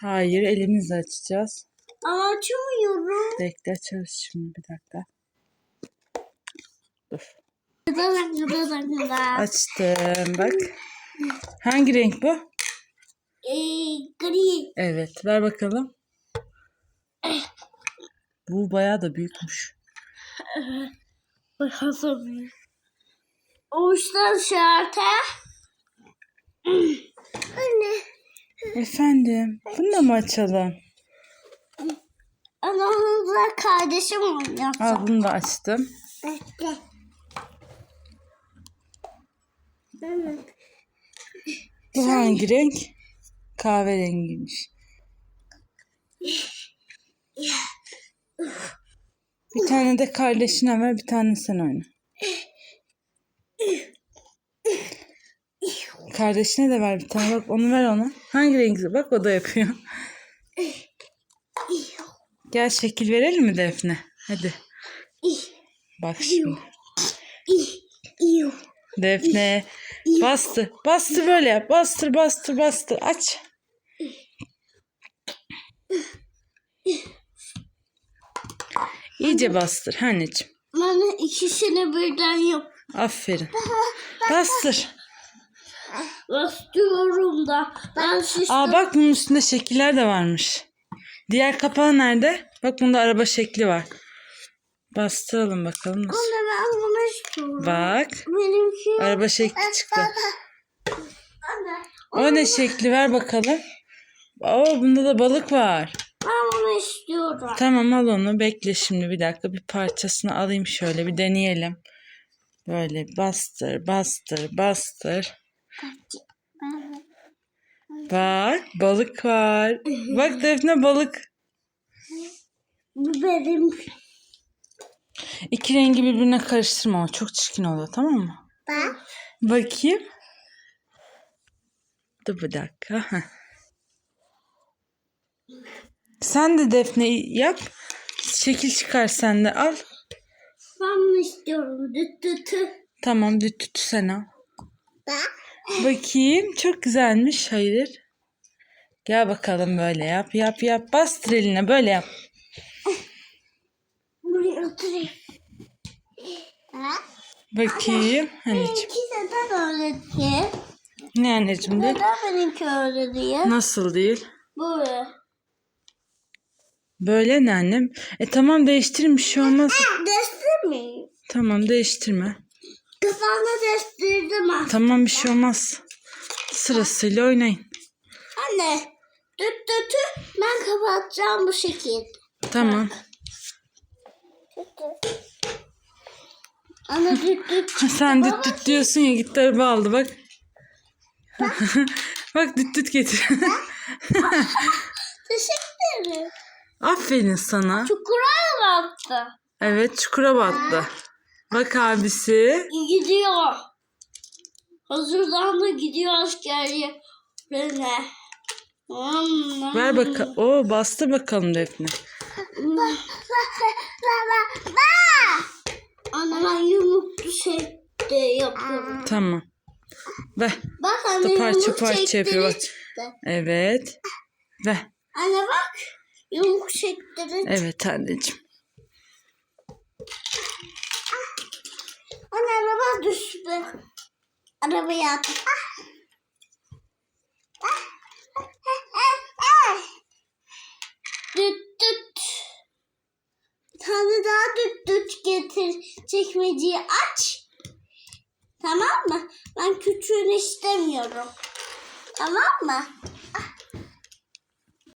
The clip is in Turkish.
Hayır elimizle açacağız. Ama açamıyorum. Bekle açarız şimdi bir dakika. Dur. Açtım bak. Hangi renk bu? Ee, gri. Evet ver bakalım. Bu bayağı da büyükmüş. Bakalım. Uçtan şartı. Anne. Efendim bunu da mı açalım? Anamızla kardeşim oynuyor. Al bunu da açtım. Bekle. Bu hangi renk? Kahverengiymiş. Bir tane de kardeşine ver, bir tane sen oyna. Kardeşine de ver bir tane. Bak onu ver ona. Hangi rengi? Bak o da yapıyor. Gel şekil verelim mi Defne? Hadi. Bak şimdi. Defne. Bastı. Bastı böyle yap. Bastır bastır bastır. Aç. İyice bastır anneciğim. Ben ikisini birden yap. Aferin. Bastır. Bastıyorum da. Ben şiştim. Aa bak bunun üstünde şekiller de varmış. Diğer kapağı nerede? Bak bunda araba şekli var. Bastıralım bakalım nasıl. Anne ben bunu istiyorum. Bak. Benimki. Araba şekli çıktı. Anne. O ne şekli ver bakalım. Oo bunda da balık var. Ben bunu istiyorum. Tamam al onu. Bekle şimdi bir dakika. Bir parçasını alayım şöyle bir deneyelim. Böyle bastır bastır bastır. Bak balık var. Bak Defne balık. Bu benim. İki rengi birbirine karıştırma o. Çok çirkin oluyor tamam mı? Ben. Bakayım. Dur bir dakika. Sen de Defne yap. Şekil çıkar sen de al. Ben bunu istiyorum. Düt düt düt. Tamam düt düt sen al. Ben. Bakayım çok güzelmiş. Hayır. Gel bakalım böyle yap yap yap. Bastır eline böyle yap. Buraya oturayım. Ha? Bakayım. Anneciğim. Benimki neden öyle diye? Ne anneciğim de? Neden benimki öyle? Nasıl değil? Böyle. Böyle ne annem? E tamam değiştirin bir şey olmaz. Mi? Tamam değiştirme. Kafamda destirdim ha. Tamam bir şey olmaz. Sırasıyla oynayın. Anne. Düt dütü ben kapatacağım bu şekilde. Tamam. Anne düt düt. Sen düt düt diyorsun ya gitti araba aldı bak. bak düt düt getir. Teşekkür ederim. Aferin sana. Çukura baktı. Evet çukura battı. Bak abisi. Gidiyor. Hazırlandı gidiyor askerliğe. Rene. Ver bakalım. Oo bastı bakalım Defne. Anne ben yumruklu şey de yapıyorum. Tamam. Ver. Bak anne Da parça parça yapıyor bak. çıktı. Evet. Ver. Anne bak. Yumruk şekli. Evet anneciğim. Anne araba düştü. Arabaya at. Düt düt. Bir tane daha düt düt getir. Çekmeceyi aç. Tamam mı? Ben küçüğünü istemiyorum. Tamam mı? Ah.